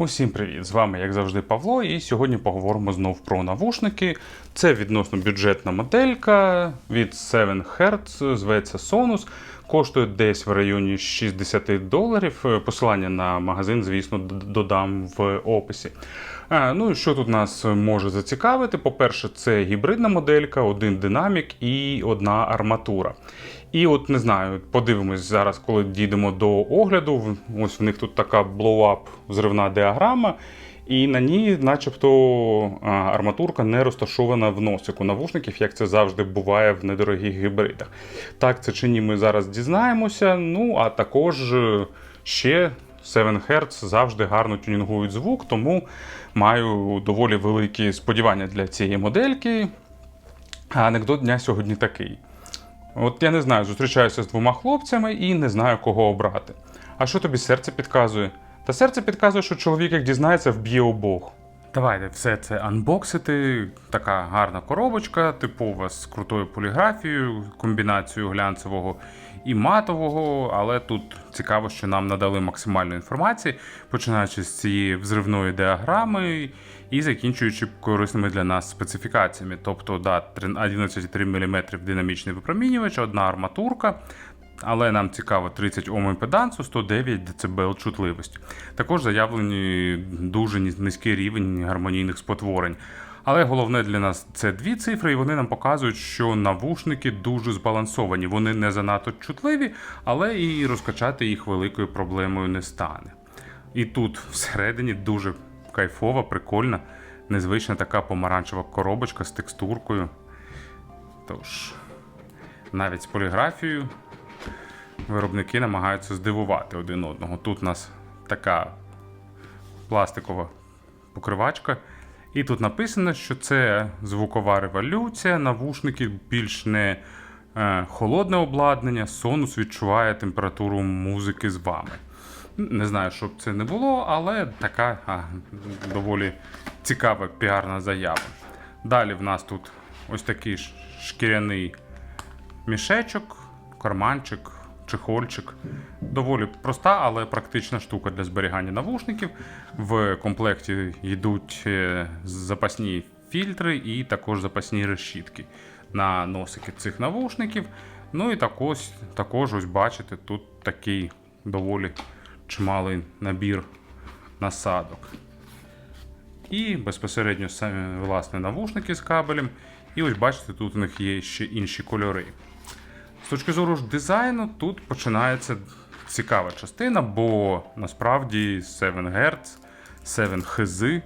Усім привіт! З вами, як завжди, Павло, і сьогодні поговоримо знов про навушники. Це відносно бюджетна моделька від 7 Hz, зветься Sonus. Коштує десь в районі 60 доларів. Посилання на магазин, звісно, додам в описі. А, ну і що тут нас може зацікавити? По-перше, це гібридна моделька, один динамік і одна арматура. І от не знаю, подивимось зараз, коли дійдемо до огляду. Ось в них тут така blow-up взривна діаграма, і на ній, начебто, арматурка не розташована в носику навушників, як це завжди буває в недорогих гібридах. Так це чи ні, ми зараз дізнаємося. Ну а також е, ще 7 Hz завжди гарно тюнінгують звук, тому маю доволі великі сподівання для цієї модельки. А анекдот дня сьогодні такий. От я не знаю, зустрічаюся з двома хлопцями і не знаю, кого обрати. А що тобі серце підказує? Та серце підказує, що чоловік, як дізнається, вб'є обох. Давайте все це анбоксити. Така гарна коробочка, типова з крутою поліграфією, комбінацією глянцевого і матового. Але тут цікаво, що нам надали максимальну інформацію, починаючи з цієї взривної діаграми і закінчуючи корисними для нас специфікаціями. Тобто, да, 11,3 мм динамічний випромінювач, одна арматурка. Але нам цікаво 30 Ом імпедансу, 109 дБ чутливості. Також заявлені дуже низький рівень гармонійних спотворень. Але головне для нас це дві цифри, і вони нам показують, що навушники дуже збалансовані. Вони не занадто чутливі, але і розкачати їх великою проблемою не стане. І тут всередині дуже кайфова, прикольна, незвична така помаранчева коробочка з текстуркою. Тож, навіть з поліграфією виробники намагаються здивувати один одного. Тут у нас така пластикова покривачка. І тут написано, що це звукова революція, навушники більш не е, холодне обладнання, сонус відчуває температуру музики з вами. Не знаю, що б це не було, але така а, доволі цікава піарна заява. Далі в нас тут ось такий шкіряний мішечок, карманчик, чехольчик. Доволі проста, але практична штука для зберігання навушників. В комплекті йдуть е, запасні фільтри і також запасні решітки на носики цих навушників. Ну і також, також ось бачите, тут такий доволі чималий набір насадок. І безпосередньо самі власне навушники з кабелем. І ось бачите, тут у них є ще інші кольори. З точки зору ж дизайну, тут починається цікава частина, бо насправді 7 Hz, 7 Hz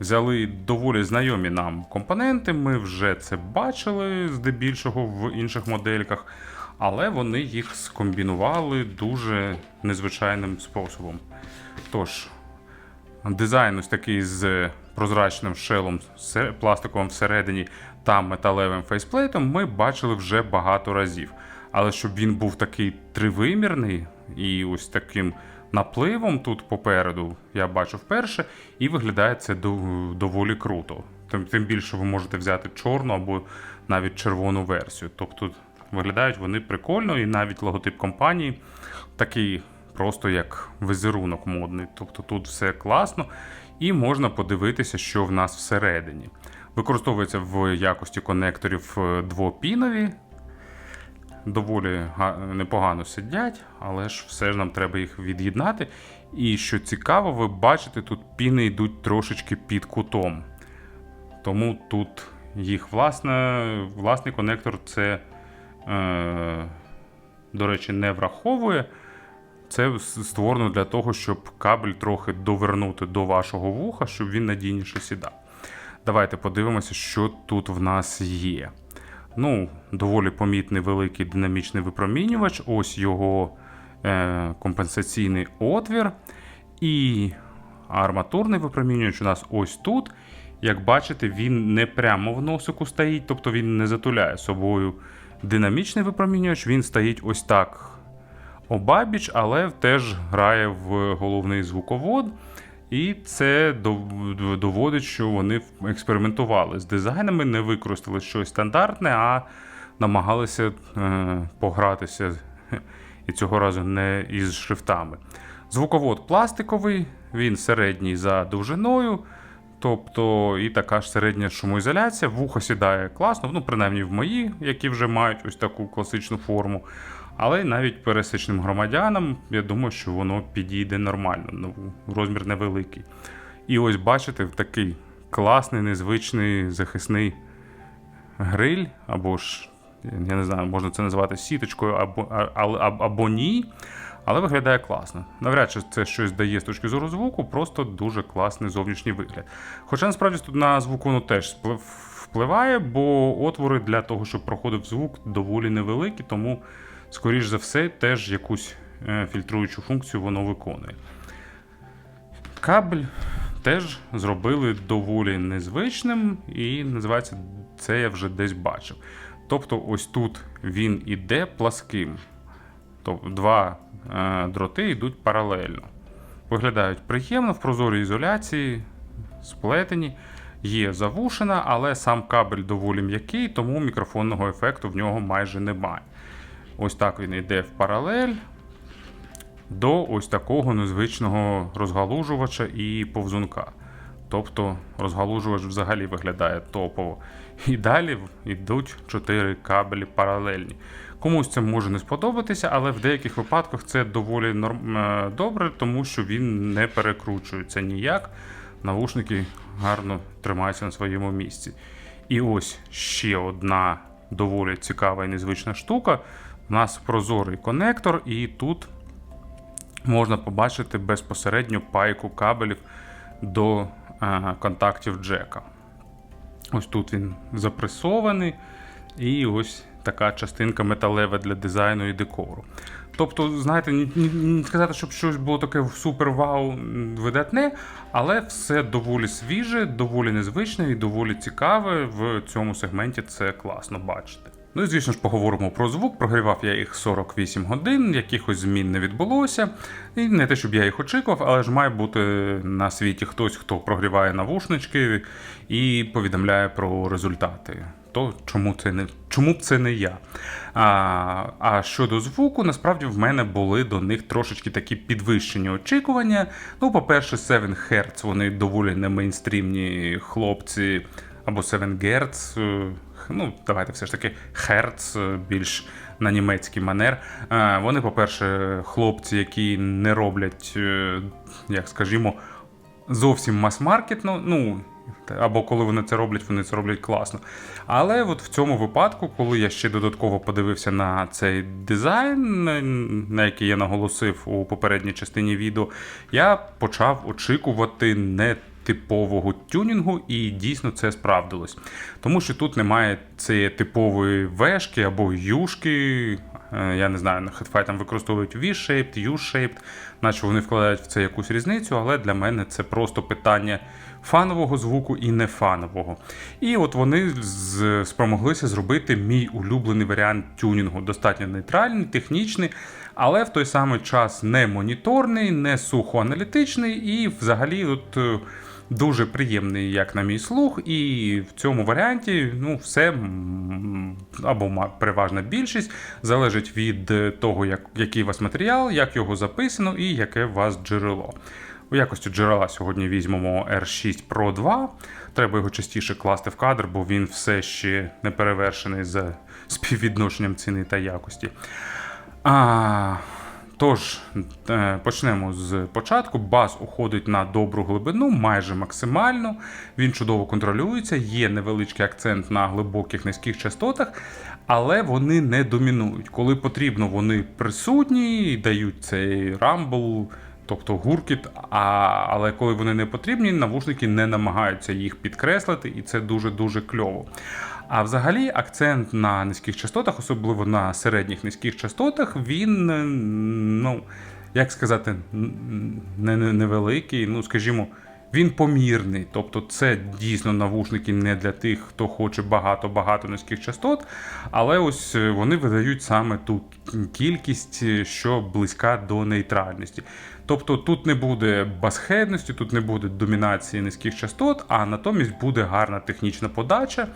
взяли доволі знайомі нам компоненти. Ми вже це бачили здебільшого в інших модельках, але вони їх скомбінували дуже незвичайним способом. Тож, Дизайн ось такий з прозрачним шелом пластиковим всередині та металевим фейсплейтом ми бачили вже багато разів. Але щоб він був такий тривимірний і ось таким напливом тут попереду, я бачу вперше, і виглядає це доволі круто. Тим, більше ви можете взяти чорну або навіть червону версію. Тобто виглядають вони прикольно, і навіть логотип компанії такий просто як візерунок модний. Тобто тут все класно, і можна подивитися, що в нас всередині. Використовується в якості конекторів е, двопінові. Доволі непогано сидять, але ж все ж нам треба їх від'єднати. І що цікаво, ви бачите, тут піни йдуть трошечки під кутом. Тому тут їх власне, власний конектор це, е, до речі, не враховує. Це створено для того, щоб кабель трохи довернути до вашого вуха, щоб він надійніше сідав. Давайте подивимося, що тут в нас є. Ну, доволі помітний великий динамічний випромінювач. Ось його е, компенсаційний отвір. І арматурний випромінювач у нас ось тут. Як бачите, він не прямо в носику стоїть, тобто він не затуляє собою динамічний випромінювач, він стоїть ось так обабіч, але теж грає в головний звуковод. І це доводить, що вони експериментували з дизайнами, не використали щось стандартне, а намагалися е, погратися і цього разу не із шрифтами. Звуковод пластиковий, він середній за довжиною. Тобто і така ж середня шумоізоляція, вухо сідає класно, ну принаймні в мої, які вже мають ось таку класичну форму. Але навіть пересічним громадянам, я думаю, що воно підійде нормально, ну, розмір невеликий. І ось бачите, такий класний, незвичний захисний гриль, або ж, я не знаю, можна це назвати сіточкою або, або, або ні. Але виглядає класно. Навряд чи це щось дає з точки зору звуку, просто дуже класний зовнішній вигляд. Хоча насправді тут на звук воно теж впливає, бо отвори для того, щоб проходив звук, доволі невеликі, тому, скоріш за все, теж якусь е, фільтруючу функцію воно виконує. Кабель теж зробили доволі незвичним, і називається це я вже десь бачив. Тобто, ось тут він іде пласким. Тобто два е, дроти йдуть паралельно. Виглядають приємно в прозорій ізоляції, сплетені. Є завушена, але сам кабель доволі м'який, тому мікрофонного ефекту в нього майже немає. Ось так він йде в паралель до ось такого незвичного розгалужувача і повзунка. Тобто розгалужувач взагалі виглядає топово. І далі йдуть чотири кабелі паралельні. Комусь це може не сподобатися, але в деяких випадках це доволі норм... е, добре, тому що він не перекручується ніяк. Навушники гарно тримаються на своєму місці. І ось ще одна доволі цікава і незвична штука. У нас прозорий конектор, і тут можна побачити безпосередньо пайку кабелів до е, контактів джека. Ось тут він запресований, і ось така частинка металева для дизайну і декору. Тобто, знаєте, не сказати, щоб щось було таке супер вау видатне, але все доволі свіже, доволі незвичне і доволі цікаве. В цьому сегменті це класно бачити. Ну і звісно ж поговоримо про звук. Прогрівав я їх 48 годин, якихось змін не відбулося. І не те, щоб я їх очікував, але ж має бути на світі хтось, хто прогріває навушнички і повідомляє про результати. То чому це не чому б це не я? А, а щодо звуку, насправді в мене були до них трошечки такі підвищені очікування. Ну, по-перше, 7 Hz, вони доволі не мейнстрімні хлопці, або 7 Гц. Ну, давайте все ж таки е, більш на німецький манер. Е, Вони, по-перше, хлопці, які не роблять, е, як скажімо, зовсім мас-маркетно. Ну, або коли вони це роблять, вони це роблять класно. Але от в цьому випадку, коли я ще додатково подивився на цей дизайн, на який я наголосив у попередній частині відео, я почав очікувати не типового тюнінгу, і дійсно це справдилось. Тому що тут немає цієї типової вешки або юшки. Е, Я не знаю, на хедфай там використовують V-shaped, U-shaped, наче вони вкладають в це якусь різницю, але для мене це просто питання фанового звуку і нефанового. І от вони спромоглися зробити мій улюблений варіант тюнінгу. Достатньо нейтральний, технічний, але в той самий час не моніторний, не сухоаналітичний і взагалі от. Дуже приємний, як на мій слух, і в цьому варіанті ну, все або переважна більшість залежить від того, як, який у вас матеріал, як його записано і яке у вас джерело. У якості джерела сьогодні візьмемо R6 Pro 2. Треба його частіше класти в кадр, бо він все ще не перевершений за співвідношенням ціни та якості. А, тож, е, почнемо з початку. Бас уходить на добру глибину, майже максимально. Він чудово контролюється, є невеличкий акцент на глибоких низьких частотах, але вони не домінують. Коли потрібно, вони присутні і дають цей рамбл. Тобто гуркіт, а, але коли вони не потрібні, навушники не намагаються їх підкреслити, і це дуже-дуже кльово. А взагалі акцент на низьких частотах, особливо на середніх низьких частотах, він, е, ну, як сказати, невеликий, ну, скажімо, він помірний. Тобто це дійсно навушники не для тих, хто хоче багато-багато низьких частот, але ось е, вони видають саме ту кількість, е, що близька до нейтральності. Тобто тут не буде басхедності, тут не буде домінації низьких частот, а натомість буде гарна технічна подача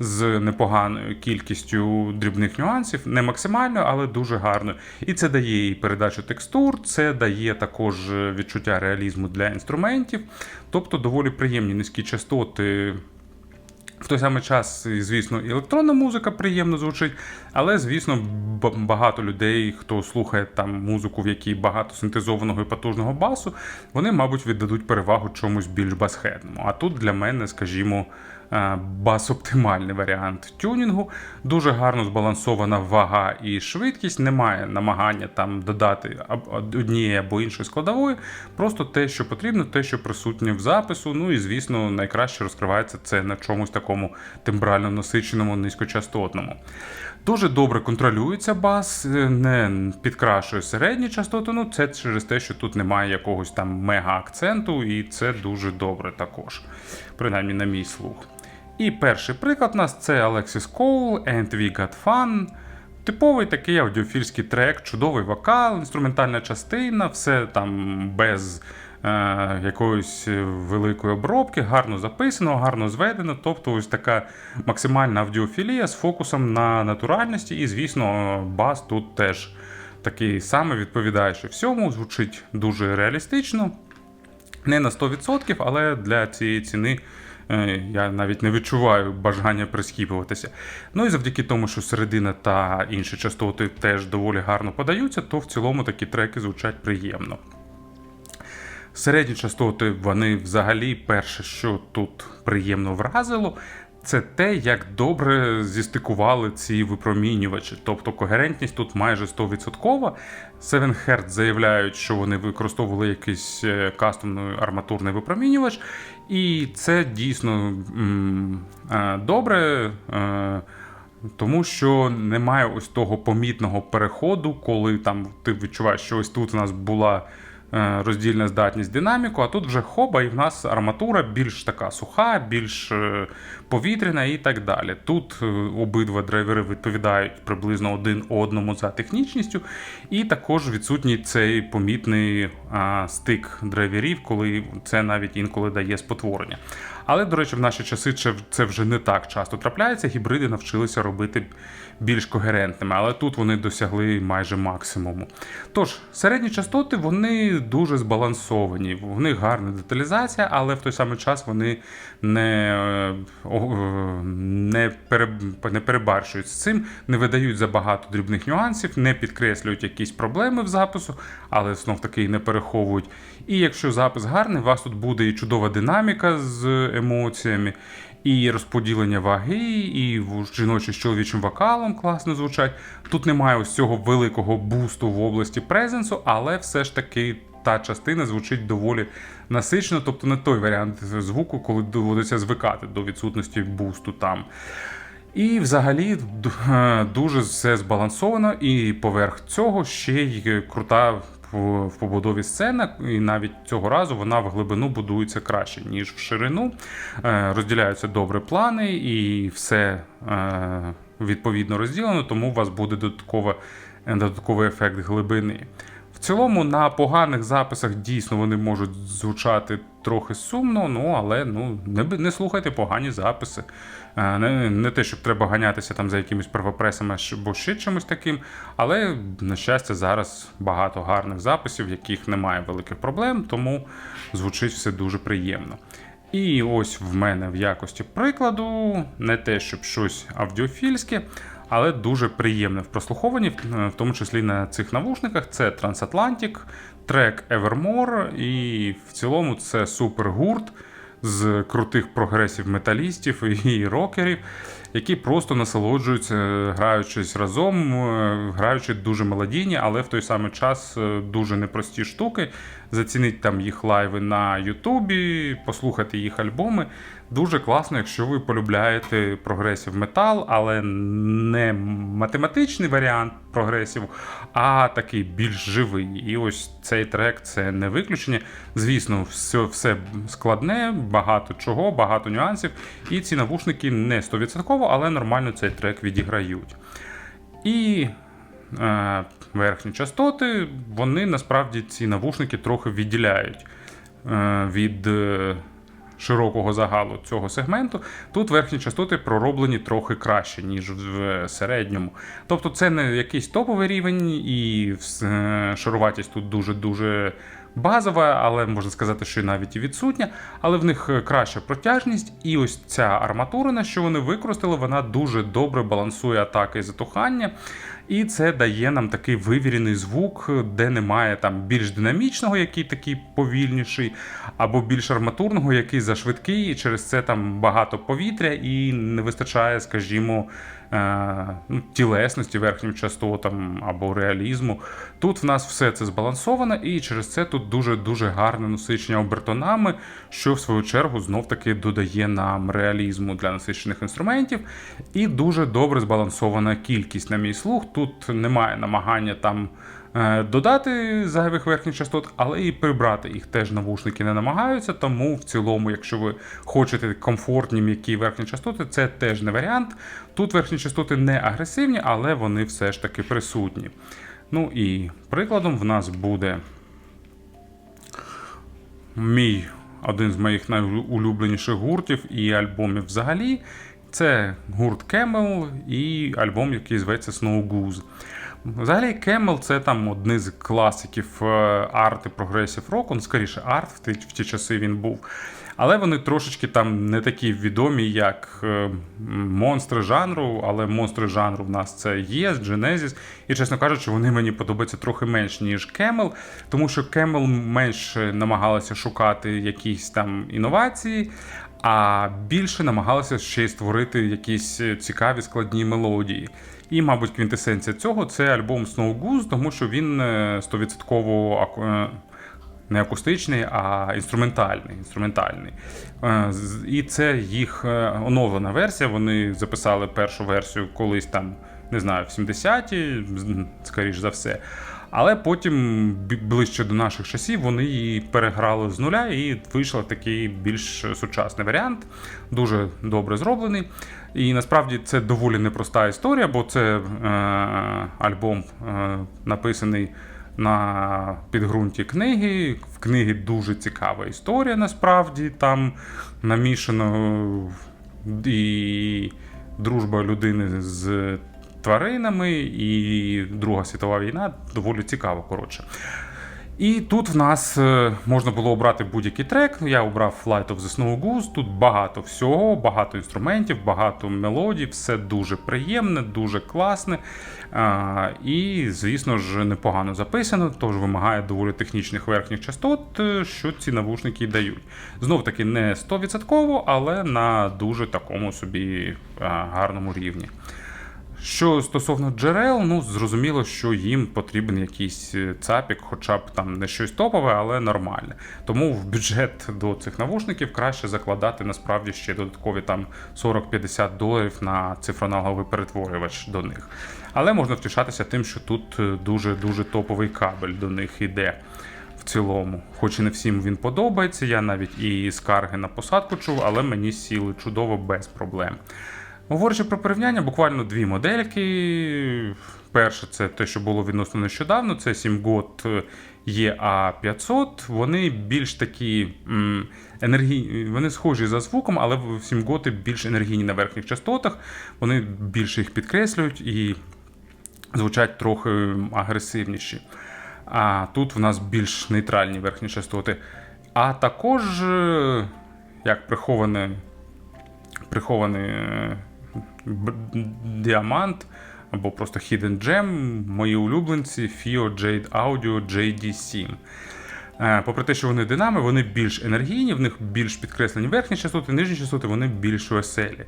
з непоганою кількістю дрібних нюансів, не максимально, але дуже гарно. І це дає і передачу текстур, це дає також відчуття реалізму для інструментів, тобто доволі приємні низькі частоти. В той самий час, звісно, і електронна музика приємно звучить, але, звісно, багато людей, хто слухає там музику, в якій багато синтезованого і потужного басу, вони, мабуть, віддадуть перевагу чомусь більш басхедному. А тут для мене, скажімо, бас-оптимальний варіант тюнінгу. Дуже гарно збалансована вага і швидкість. Немає намагання там додати однієї або іншої складової. Просто те, що потрібно, те, що присутнє в запису. Ну і звісно, найкраще розкривається це на чомусь такому тембрально насиченому, низькочастотному. Дуже добре контролюється бас, е, не підкрашує середні частоти. Ну це через те, що тут немає якогось там мега-акценту, і це дуже добре також, принаймні на мій слух. І перший приклад у нас це Alexis Cole, And We Got Fun. Типовий такий аудіофільський трек, чудовий вокал, інструментальна частина, все там без е, якоїсь великої обробки, гарно записано, гарно зведено. Тобто ось така максимальна аудіофілія з фокусом на натуральності. І, звісно, бас тут теж такий самий відповідаючи всьому, звучить дуже реалістично. Не на 100%, але для цієї ціни я навіть не відчуваю бажання прискіпуватися. Ну і завдяки тому, що середина та інші частоти теж доволі гарно подаються, то в цілому такі треки звучать приємно. Середні частоти, вони взагалі перше, що тут приємно вразило, це те, як добре зістикували ці випромінювачі. Тобто когерентність тут майже 100%. 7 Hz заявляють, що вони використовували якийсь е, кастомний арматурний випромінювач, і це дійсно е, добре. е, тому що немає ось того помітного переходу, коли там ти відчуваєш, що ось тут у нас була роздільна здатність динаміку, а тут вже хоба, і в нас арматура більш така суха, більш е, повітряна і так далі. Тут е, обидва драйвери відповідають приблизно один одному за технічністю, і також відсутній цей помітний стик драйверів, коли це навіть інколи дає спотворення. Але, до речі, в наші часи це- вже не так часто трапляється. Гібриди навчилися робити більш когерентними, але тут вони досягли майже максимуму. Тож, середні частоти вони дуже збалансовані, в них гарна деталізація, але в той самий час вони не, е, не, не перебарщують з цим, не видають забагато дрібних нюансів, не підкреслюють якісь проблеми в запису, але знов таки не переховують. І якщо запис гарний, у вас тут буде і чудова динаміка з емоціями, і розподілення ваги, і жіночі з чоловічим вокалом класно звучать. Тут немає ось цього великого бусту в області презенсу, але все ж таки та частина звучить доволі насичено, тобто не той варіант звуку, коли доводиться звикати до відсутності бусту там. І взагалі е, дуже все збалансовано, і поверх цього ще й крута в побудові сцена, і навіть цього разу вона в глибину будується краще, ніж в ширину. Е, Розділяються добре плани, і все е, відповідно розділено, тому у вас буде додатковий ефект глибини. Цілому на поганих записах дійсно вони можуть звучати трохи сумно, ну але ну не, не слухайте погані записи. Е, Не, не те, щоб треба ганятися там за якимись первопресами або ще чимось таким. Але, на щастя, зараз багато гарних записів, в яких немає великих проблем, тому звучить все дуже приємно. І ось в мене в якості прикладу не те, щоб щось аудіофільське, але дуже приємне в прослуховуванні, в в тому числі на цих навушниках. Це Transatlantic, трек Evermore, і в цілому це супер гурт з крутих прогресів металістів і рокерів, які просто насолоджуються, граючись разом, е, граючи дуже мелодійні, але в той самий час е, дуже непрості штуки. Зацініть там їх лайви на Ютубі, послухати їх альбоми. Дуже класно, якщо ви полюбляєте прогресів метал, але не математичний варіант прогресів, а такий більш живий. І ось цей трек це не виключення. Звісно, все, все складне, багато чого, багато нюансів. І ці навушники не 100%, але нормально цей трек відіграють. І е, верхні частоти, вони насправді ці навушники трохи відділяють е, від е, широкого загалу цього сегменту. Тут верхні частоти пророблені трохи краще, ніж в середньому. Тобто це не якийсь топовий рівень, і е, шаруватість тут дуже-дуже базова, але можна сказати, що і навіть і відсутня. Але в них е, краща протяжність, і ось ця арматурина, що вони використали, вона дуже добре балансує атаки і затухання. І це дає нам такий вивірений звук, де немає там більш динамічного, який такий повільніший, або більш арматурного, який зашвидкий, і через це там багато повітря і не вистачає, скажімо, ну, тілесності верхнім частотам або реалізму. Тут в нас все це збалансовано, і через це тут дуже-дуже гарне насичення обертонами, що в свою чергу знов таки додає нам реалізму для насичених інструментів. І дуже добре збалансована кількість на мій слух. Тут немає намагання там е, додати зайвих верхніх частот, але і прибрати їх теж навушники не намагаються. Тому в цілому, якщо ви хочете комфортні м'які верхні частоти, це теж не варіант. Тут верхні частоти не агресивні, але вони все ж таки присутні. Ну і прикладом в нас буде мій один з моїх найулюбленіших гуртів і альбомів взагалі. Це гурт Camel і альбом, який зветься Snow Goose. Взагалі, Camel це там одні з класиків е, арт і прогресів року. Ну, скоріше, арт в ті, в ті часи він був. Але вони трошечки там не такі відомі, як е, монстри жанру, але монстри жанру в нас це Yes, Genesis. І, чесно кажучи, вони мені подобаються трохи менш, ніж Camel, тому що Camel менше намагалися шукати якісь там інновації, а більше намагалися ще й створити якісь цікаві складні мелодії. І, мабуть, квінтесенція цього це альбом Snow Goose, тому що він е, 100% е, не акустичний, а інструментальний. інструментальний. Е, І це їх е, оновлена версія. Вони записали першу версію колись там, не знаю, в 70-ті, скоріш за все. Але потім ближче до наших часів вони її переграли з нуля і вийшов такий більш сучасний варіант, дуже добре зроблений. І насправді це доволі непроста історія, бо це е, альбом е, написаний на підґрунті книги. В книги дуже цікава історія, насправді. Там намішано і дружба людини з тваринами, і Друга світова війна доволі цікаво, коротше. І тут в нас е, можна було обрати будь-який трек. Я обрав Flight of the Snow Goose. Тут багато всього, багато інструментів, багато мелодій, все дуже приємне, дуже класне. І, звісно ж, непогано записано, тож вимагає доволі технічних верхніх частот, е, що ці навушники дають. Знов таки не 100%, але на дуже такому собі гарному рівні. Що стосовно джерел, ну зрозуміло, що їм потрібен якийсь е, цапік, хоча б там не щось топове, але нормальне. Тому в бюджет до цих навушників краще закладати насправді ще додаткові там 40-50 доларів на цифроаналоговий перетворювач до них. Але можна втішатися тим, що тут дуже дуже топовий кабель до них іде. В цілому, хоч і не всім він подобається, я навіть і скарги на посадку чув, але мені сіли чудово без проблем. Говорячи про порівняння, буквально дві модельки. Перше, це те, що було відносно нещодавно, це 7 год EA500. Вони більш такі енергійні, вони схожі за звуком, але в 7 готи більш енергійні на верхніх частотах. Вони більше їх підкреслюють і звучать трохи агресивніші. А тут в нас більш нейтральні верхні частоти. А також, е, як прихований, прихований е, діамант або просто Hidden Gem, мої улюбленці FIO Jade Audio JD7. Е, Попри те, що вони динами, вони більш енергійні, в них більш підкреслені верхні частоти, нижні частоти, вони більш веселі.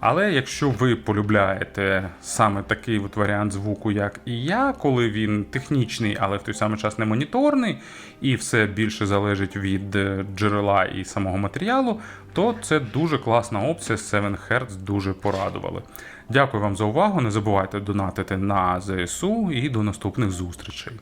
Але якщо ви полюбляєте саме такий от варіант звуку, як і я, коли він технічний, але в той самий час не моніторний, і все більше залежить від е, джерела і самого матеріалу, то це дуже класна опція 7 Hz дуже порадували. Дякую вам за увагу. Не забувайте донатити на ЗСУ і до наступних зустрічей.